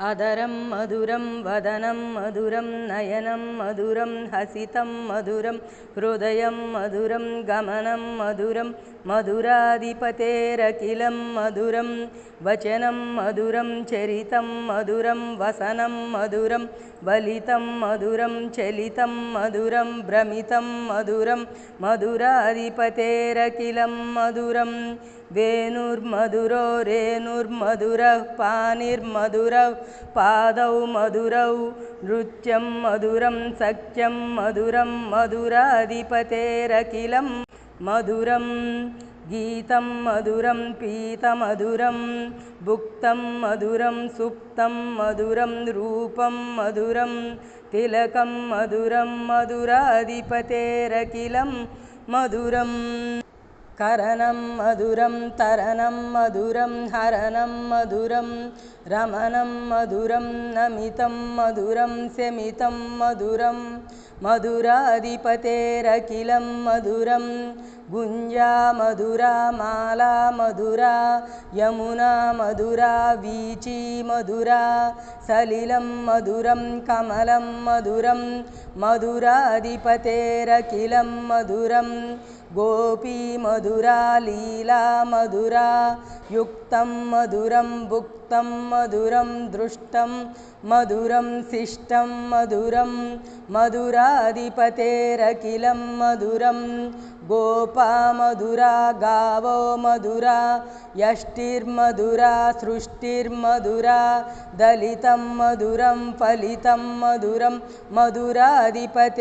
अदरं मधुरं वदनं मधुरं नयनं मधुरं हसितं मधुरं हृदयं मधुरं गमनं मधुरं मधुराधिपतेरखिलं मधुरं वचनं मधुरं चरितं मधुरं वसनं मधुरं वलितं मधुरं चलितं मधुरं भ्रमितं मधुरं मधुराधिपतेरखिलं मधुरं वेणुर्मधुरो रेणुर्मधुरः पानिर्मधुरः पादौ मधुरौ नृत्यं मधुरं सख्यं मधुरं मधुराधिपतेरखिलं मधुरं गीतं मधुरं पीतमधुरं भुक्तं मधुरं सुप्तं मधुरं रूपं मधुरं तिलकं मधुरं मधुराधिपतेरखिलं मधुरम् करणं मधुरं तरणं मधुरं हरणं मधुरं रमणं मधुरं नमितं मधुरं शमितं मधुरं मधुराधिपतेरखिलं मधुरं गुञ्जा मधुरा माला मधुरा यमुना मधुरा वीची मधुरा सलिलं मधुरं कमलं मधुरं मधुराधिपतेरखिलं मधुरं गोपी मधुरा लीला मधुरा युक्तं मधुरं भुक्तं मधुरं दृष्टं मधुरं शिष्टं मधुरं मधुराधिपतेरखिलं मधुरं। गोपा मधुरा गावो मधुरा यष्टिर्मधुरा सृष्टिर्मधुरा दलितं मधुरं फलितं मधुरं। मधुराधिपते